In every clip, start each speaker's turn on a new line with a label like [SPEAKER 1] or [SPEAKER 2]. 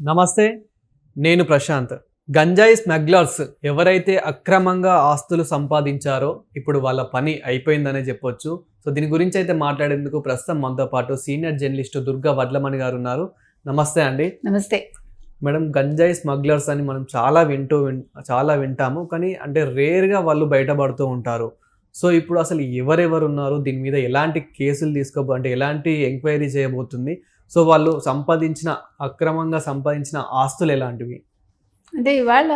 [SPEAKER 1] నమస్తే నేను ప్రశాంత్. గంజాయి స్మగ్లర్స్ ఎవరైతే అక్రమంగా ఆస్తులు సంపాదించారో ఇప్పుడు వాళ్ళ పని అయిపోయిందనే చెప్పొచ్చు. సో దీని గురించి అయితే మాట్లాడేందుకు ప్రస్తుతం మనతో పాటు సీనియర్ జర్నలిస్టు దుర్గా వడ్లమణి గారు ఉన్నారు. నమస్తే అండి.
[SPEAKER 2] నమస్తే.
[SPEAKER 1] మేడం గంజాయి స్మగ్లర్స్ అని మనం చాలా వింటూ విన్ చాలా వింటాము. కానీ అంటే రేర్గా వాళ్ళు బయటపడుతూ ఉంటారు. సో ఇప్పుడు అసలు ఎవరెవరు ఉన్నారు? దీని మీద ఎలాంటి కేసులు తీసుకోబో అంటే ఎలాంటి ఎంక్వైరీ చేయబోతుంది? సో వాళ్ళు సంపాదించిన అక్రమంగా సంపాదించిన ఆస్తులు ఎలాంటివి?
[SPEAKER 2] అంటే ఇవాళ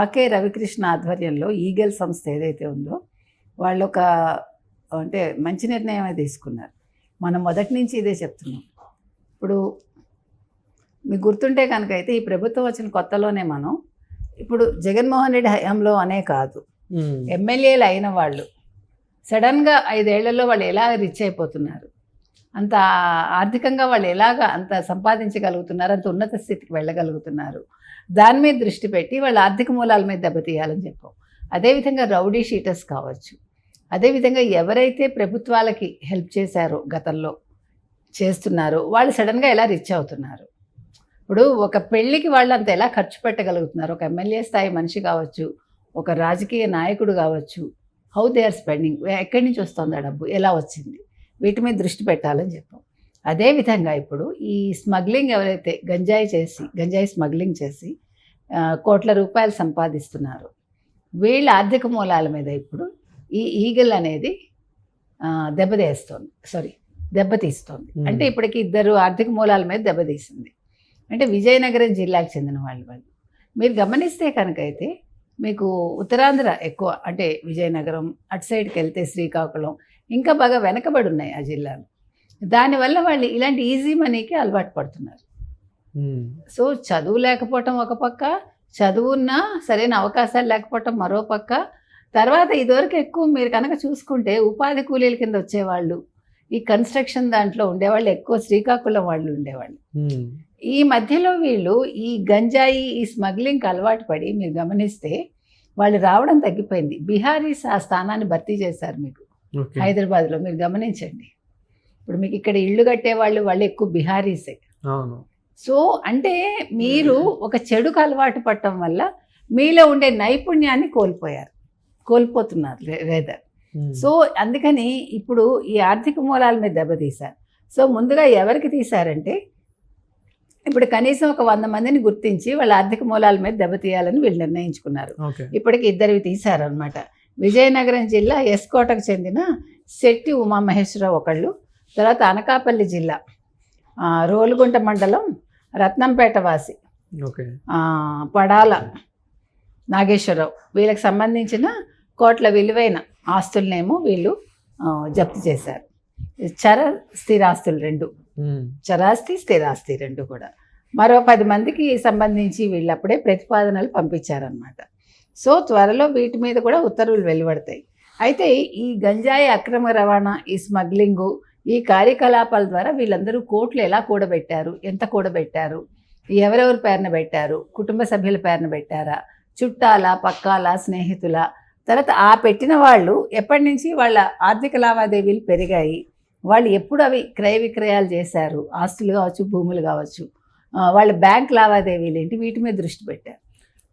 [SPEAKER 2] ఆకే రవికృష్ణ ఆధ్వర్యంలో ఈగల్ సంస్థ ఏదైతే ఉందో వాళ్ళు ఒక అంటే మంచి నిర్ణయమే తీసుకున్నారు. మనం మొదటి నుంచి ఇదే చెప్తున్నాం. ఇప్పుడు మీకు గుర్తుంటే కనుక అయితే ఈ ప్రభుత్వం వచ్చిన కొత్తలోనే మనం ఇప్పుడు జగన్మోహన్ రెడ్డి హయాంలో అనే కాదు. ఎమ్మెల్యేలు అయిన వాళ్ళు సడన్గా ఐదేళ్ళలో వాళ్ళు ఎలా రిచ్ అయిపోతున్నారు? అంత ఆర్థికంగా వాళ్ళు ఎలాగ అంత సంపాదించగలుగుతున్నారు అంత ఉన్నత స్థితికి వెళ్ళగలుగుతున్నారు. దాని మీద దృష్టి పెట్టి వాళ్ళ ఆర్థిక మూలాల మీద దెబ్బతీయాలని చెప్పాం. అదేవిధంగా రౌడీ షీటర్స్ కావచ్చు. అదేవిధంగా ఎవరైతే ప్రభుత్వాలకి హెల్ప్ చేశారో గతంలో చేస్తున్నారో వాళ్ళు సడన్గా ఎలా రిచ్ అవుతున్నారు? ఇప్పుడు ఒక పెళ్ళికి వాళ్ళు అంత ఎలా ఖర్చు పెట్టగలుగుతున్నారు? ఒక ఎమ్మెల్యే స్థాయి మనిషి కావచ్చు ఒక రాజకీయ నాయకుడు కావచ్చు హౌ దే ఆర్ స్పెండింగ్ ఎక్కడి నుంచి వస్తుంది ఆ డబ్బు? ఎలా వచ్చింది? వీటి మీద దృష్టి పెట్టాలని చెప్పాం. అదేవిధంగా ఇప్పుడు ఈ స్మగ్లింగ్ ఎవరైతే గంజాయి చేసి గంజాయి స్మగ్లింగ్ చేసి కోట్ల రూపాయలు సంపాదిస్తున్నారు. వీళ్ళ ఆర్థిక మూలాల మీద ఇప్పుడు ఈ ఈగల్ అనేది దెబ్బతీస్తుంది. సారీ దెబ్బతీస్తుంది. అంటే ఇప్పటికి ఇద్దరు ఆర్థిక మూలాల మీద దెబ్బతీసింది. అంటే విజయనగరం జిల్లాకు చెందిన వాళ్ళు వాళ్ళు. మీరు గమనిస్తే కనుక అయితే మీకు ఉత్తరాంధ్ర ఎక్కువ అంటే విజయనగరం అటు సైడ్కి వెళ్తే శ్రీకాకుళం ఇంకా బాగా వెనకబడి ఉన్నాయి ఆ జిల్లాలు దానివల్ల వాళ్ళు ఇలాంటి ఈజీ మనీకి అలవాటు పడుతున్నారు. సో చదువు లేకపోవటం ఒక పక్క చదువున్నా సరైన అవకాశాలు లేకపోవటం మరో పక్క తర్వాత ఇదివరకు ఎక్కువ మీరు కనుక చూసుకుంటే ఉపాధి కూలీల కింద వచ్చేవాళ్ళు ఈ కన్స్ట్రక్షన్ దాంట్లో ఉండేవాళ్ళు ఎక్కువ శ్రీకాకుళం వాళ్ళు ఉండేవాళ్ళు. ఈ మధ్యలో వీళ్ళు ఈ గంజాయి ఈ స్మగ్లింగ్కి అలవాటు పడి మీరు గమనిస్తే వాళ్ళు రావడం తగ్గిపోయింది. బీహారీస్ ఆ స్థానాన్ని భర్తీ చేశారు మీకు. హైదరాబాద్లో మీరు గమనించండి. ఇప్పుడు మీకు ఇక్కడ ఇళ్ళు కట్టేవాళ్ళు వాళ్ళు ఎక్కువ బీహారీసే.
[SPEAKER 1] అవును.
[SPEAKER 2] సో అంటే మీరు ఒక చెడుకు అలవాటు పడటం వల్ల మీలో ఉండే నైపుణ్యాన్ని కోల్పోయారు. కోల్పోతున్నారు
[SPEAKER 1] మ్మ్.
[SPEAKER 2] సో అందుకని ఇప్పుడు ఈ ఆర్థిక మూలాల మీద దెబ్బతీశారు. సో ముందుగా ఎవరికి తీశారంటే ఇప్పుడు కనీసం ఒక వంద మందిని గుర్తించి వాళ్ళ ఆర్థిక మూలాల మీద దెబ్బతీయాలని వీళ్ళు నిర్ణయించుకున్నారు. ఇప్పటికి ఇద్దరివి తీశారనమాట విజయనగరం జిల్లా ఎస్కోటకు చెందిన శెట్టి ఉమామహేశ్వరరావు ఒకళ్ళు తర్వాత అనకాపల్లి జిల్లా రోలుగుంట మండలం రత్నంపేట వాసి పడాల నాగేశ్వరరావు. వీళ్ళకి సంబంధించిన కోట్ల విలువైన ఆస్తులనేమో వీళ్ళు జప్తు చేశారు. చర స్థిరాస్తులు రెండు. చరాస్తి స్థిరాస్తి రెండు కూడా. మరో పది మందికి సంబంధించి వీళ్ళు అప్పుడే ప్రతిపాదనలు పంపించారనమాట సో త్వరలో వీటి మీద కూడా ఉత్తర్వులు వెలువడతాయి. అయితే ఈ గంజాయి అక్రమ రవాణా ఈ స్మగ్లింగు ఈ కార్యకలాపాల ద్వారా వీళ్ళందరూ కోట్లు ఎలా కూడబెట్టారు? ఎంత కూడబెట్టారు? ఎవరెవరి పేరున పెట్టారు? కుటుంబ సభ్యుల పేరున పెట్టారా? చుట్టాల పక్కాల స్నేహితుల? తర్వాత ఆ పెట్టిన వాళ్ళు ఎప్పటి నుంచి వాళ్ళ ఆర్థిక లావాదేవీలు పెరిగాయి? వాళ్ళు ఎప్పుడు అవి క్రయ విక్రయాలు చేశారు ఆస్తులు కావచ్చు భూములు కావచ్చు వాళ్ళ బ్యాంక్ లావాదేవీలు ఏంటి వీటి మీద దృష్టి పెట్టారు.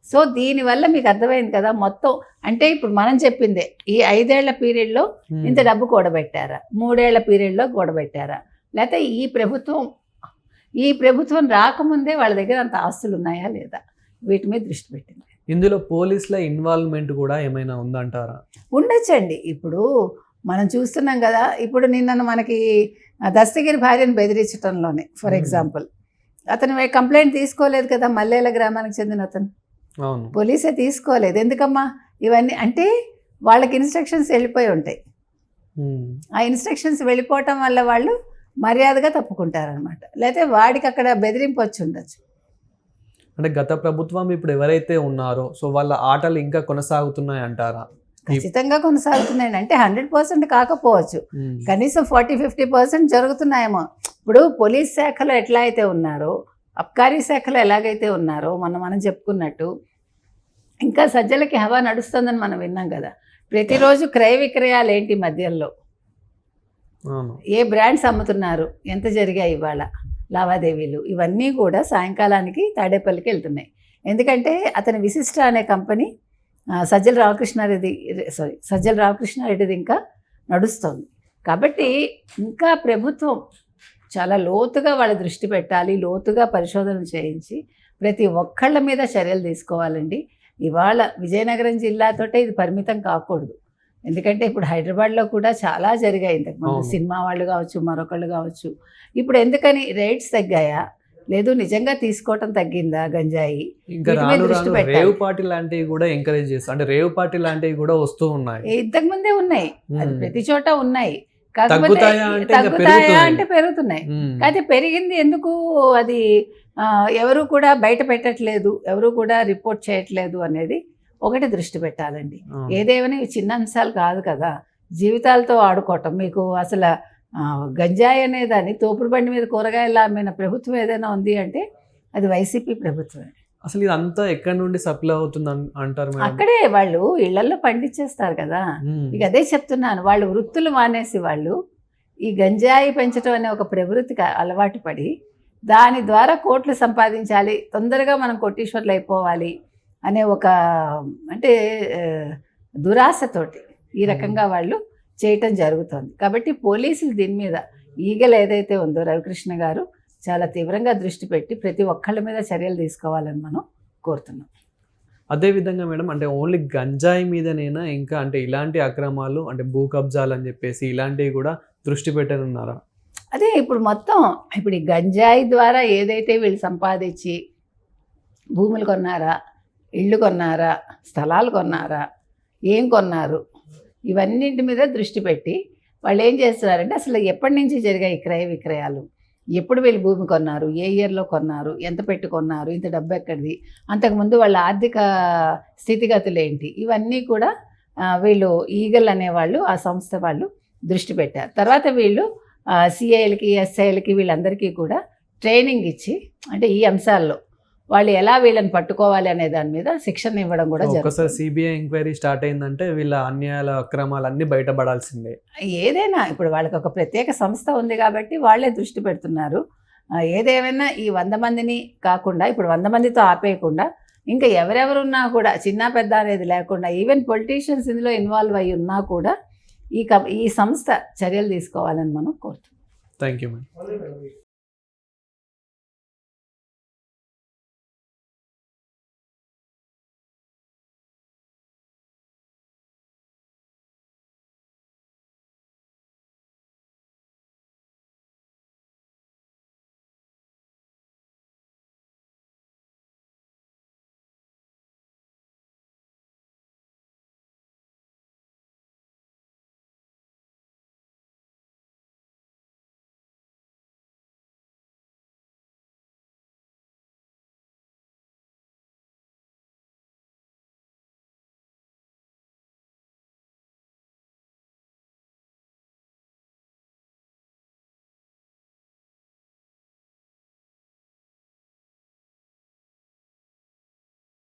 [SPEAKER 2] సో దీనివల్ల మీకు అర్థమైంది కదా మొత్తం అంటే ఇప్పుడు మనం చెప్పిందే ఈ ఐదేళ్ళ పీరియడ్లో. ఇంత డబ్బు కూడబెట్టారా మూడేళ్ళ పీరియడ్లో కూడబెట్టారా లేకపోతే ఈ ప్రభుత్వం ఈ ప్రభుత్వం రాకముందే వాళ్ళ దగ్గర అంత ఆస్తులు ఉన్నాయా లేదా వీటి మీద దృష్టి పెట్టింది.
[SPEAKER 1] ఇందులో పోలీసుల ఇన్వాల్వ్మెంట్ కూడా ఏమైనా ఉందంటారా?
[SPEAKER 2] ఉండొచ్చండి. ఇప్పుడు మనం చూస్తున్నాం కదా ఇప్పుడు నిన్న మనకి దస్తగిరి భార్యను బెదిరించడంలోనే ఫర్. ఎగ్జాంపుల్. అతను కంప్లైంట్ తీసుకోలేదు కదా మల్లేల గ్రామానికి చెందిన అతను.
[SPEAKER 1] అవును.
[SPEAKER 2] పోలీసే తీసుకోలేదు. ఎందుకమ్మా? ఇవన్నీ అంటే వాళ్ళకి ఇన్స్ట్రక్షన్స్ వెళ్ళిపోయి ఉంటాయి. ఆ ఇన్స్ట్రక్షన్స్ వెళ్ళిపోవటం వల్ల వాళ్ళు మర్యాదగా తప్పుకుంటారనమాట లేకపోతే వాడికి అక్కడ బెదిరింపు వచ్చి ఉండొచ్చు
[SPEAKER 1] అంటే గత ప్రభుత్వం ఇప్పుడు ఎవరైతే ఉన్నారో సో వాళ్ళ ఆటలు ఇంకా కొనసాగుతున్నాయి అంటారా
[SPEAKER 2] ఖచ్చితంగా కొనసాగుతున్నాయి అంటే హండ్రెడ్ పర్సెంట్ కాకపోవచ్చు. కనీసం ఫార్టీ ఫిఫ్టీ పర్సెంట్ జరుగుతున్నాయేమో. ఇప్పుడు పోలీస్ శాఖలో ఎట్లా అయితే ఉన్నారో అబ్కారీ శాఖలో ఎలాగైతే ఉన్నారో మనం మనం చెప్పుకున్నట్టు ఇంకా సజ్జలకి హవా నడుస్తుందని మనం విన్నాం కదా. ప్రతిరోజు క్రయ విక్రయాలు ఏంటి మధ్యలో? ఏ బ్రాండ్స్ అమ్ముతున్నారు? ఎంత జరిగాయి ఇవాళ? లావాదేవీలు. ఇవన్నీ కూడా సాయంకాలానికి తాడేపల్లికి వెళ్తున్నాయి. ఎందుకంటే అతని విశిష్ట అనే కంపెనీ సజ్జల రామకృష్ణారెడ్డి సారీ సజ్జల రామకృష్ణారెడ్డిది ఇంకా నడుస్తోంది. కాబట్టి ఇంకా ప్రభుత్వం చాలా లోతుగా వాళ్ళ దృష్టి పెట్టాలి లోతుగా పరిశోధన చేయించి ప్రతి ఒక్కళ్ళ మీద చర్యలు తీసుకోవాలండి. ఇవాళ విజయనగరం జిల్లాతోటే ఇది పరిమితం కాకూడదు. ఎందుకంటే ఇప్పుడు హైదరాబాద్లో కూడా చాలా జరిగాయి ఇంతకుముందు. సినిమా వాళ్ళు కావచ్చు మరొకళ్ళు కావచ్చు. ఇప్పుడు ఎందుకని రేట్స్ తగ్గాయా? లేదు నిజంగా తీసుకోవటం తగ్గిందా గంజాయి?
[SPEAKER 1] ఇంకా రాను రాను. రేవ్ పార్టీ లాంటివి కూడా ఎంకరేజ్ చేస్తారు అంటే రేవ్ పార్టీ లాంటివి కూడా వస్తూ ఉన్నాయి.
[SPEAKER 2] ఇంతకు ముందే ఉన్నాయి. అది. ప్రతి చోట ఉన్నాయి. కాకపోతే
[SPEAKER 1] తగ్గుతాయా అంటే పెరుగుతున్నాయి.
[SPEAKER 2] అయితే పెరిగింది ఎందుకు? అది ఎవరు కూడా బయట పెట్టట్లేదు ఎవరు కూడా రిపోర్ట్ చేయట్లేదు అనేది ఒకటి దృష్టి పెట్టాలండి. ఏదేమైనా చిన్న అంశాలు కాదు కదా. జీవితాలతో ఆడుకోవటం మీకు అసలు గంజాయి అనే దాన్ని తోపుడు బండి మీద కూరగాయలు అమ్మిన ప్రభుత్వం ఏదైనా ఉంది అంటే అది వైసీపీ ప్రభుత్వమే.
[SPEAKER 1] అసలు ఇదంతా ఎక్కడి నుండి సప్లై అవుతుంది అంటారు
[SPEAKER 2] అక్కడే వాళ్ళు ఇళ్ళలో పండించేస్తారు కదా. ఇక అదే చెప్తున్నాను వాళ్ళు వృత్తులు మానేసి వాళ్ళు ఈ గంజాయి పెంచడం అనే ఒక ప్రవృత్తికి అలవాటు పడి దాని ద్వారా కోట్లు సంపాదించాలి తొందరగా మనం కోటీశ్వర్లు అయిపోవాలి అనే ఒక అంటే దురాశతోటి ఈ రకంగా వాళ్ళు చేయటం జరుగుతుంది. కాబట్టి పోలీసులు దీని మీద ఈగలు ఏదైతే ఉందో రవికృష్ణ గారు చాలా తీవ్రంగా దృష్టి పెట్టి ప్రతి ఒక్కళ్ళ మీద చర్యలు తీసుకోవాలని మనం కోరుతున్నాం.
[SPEAKER 1] అదే విధంగా మేడం అంటే ఓన్లీ గంజాయి మీదనేనా? ఇంకా అంటే ఇలాంటి అక్రమాలు అంటే భూ కబ్జాలు అని చెప్పేసి ఇలాంటివి కూడా దృష్టి పెట్టనున్నారా?
[SPEAKER 2] అదే ఇప్పుడు మొత్తం ఇప్పుడు ఈ గంజాయి ద్వారా ఏదైతే వీళ్ళు సంపాదించి భూములు కొన్నారా ఇళ్ళు కొన్నారా స్థలాలు కొన్నారా ఏం కొన్నారు ఇవన్నింటి మీద దృష్టి పెట్టి వాళ్ళు ఏం చేస్తున్నారంటే అసలు ఎప్పటి నుంచి జరిగాయి ఈ క్రయ విక్రయాలు? ఎప్పుడు వీళ్ళు భూమి కొన్నారు? ఏ ఇయర్లో కొన్నారు? ఎంత పెట్టి కొన్నారు? ఇంత డబ్బు ఎక్కడిది? అంతకుముందు వాళ్ళ ఆర్థిక స్థితిగతులు ఏంటి? ఇవన్నీ కూడా వీళ్ళు ఈగల్ అనేవాళ్ళు ఆ సంస్థ వాళ్ళు దృష్టి పెట్టారు. తర్వాత వీళ్ళు సిఐలకి ఎస్ఐలకి వీళ్ళందరికీ కూడా ట్రైనింగ్ ఇచ్చి అంటే ఈ అంశాల్లో వాళ్ళు ఎలా వీళ్ళని పట్టుకోవాలి అనే దాని మీద శిక్షణ ఇవ్వడం కూడా జరుగుతుంది.
[SPEAKER 1] సిబిఐ ఎంక్వైరీ స్టార్ట్ అయిందంటే వీళ్ళ అన్యాయాల అక్రమాలు అన్ని బయటపడాల్సిందే.
[SPEAKER 2] ఏదైనా ఇప్పుడు వాళ్ళకి ఒక ప్రత్యేక సంస్థ ఉంది కాబట్టి వాళ్ళే దృష్టి పెడుతున్నారు. ఏదేమైనా ఈ వంద మందిని కాకుండా ఇప్పుడు వంద మందితో ఆపేయకుండా ఇంకా ఎవరెవరున్నా కూడా చిన్న పెద్ద అనేది లేకుండా ఈవెన్ పొలిటీషియన్స్ ఇందులో ఇన్వాల్వ్ అయి ఉన్నా కూడా ఈ ఈ సంస్థ చర్యలు తీసుకోవాలని మనం కోరుతున్నాం.
[SPEAKER 1] Thank you madam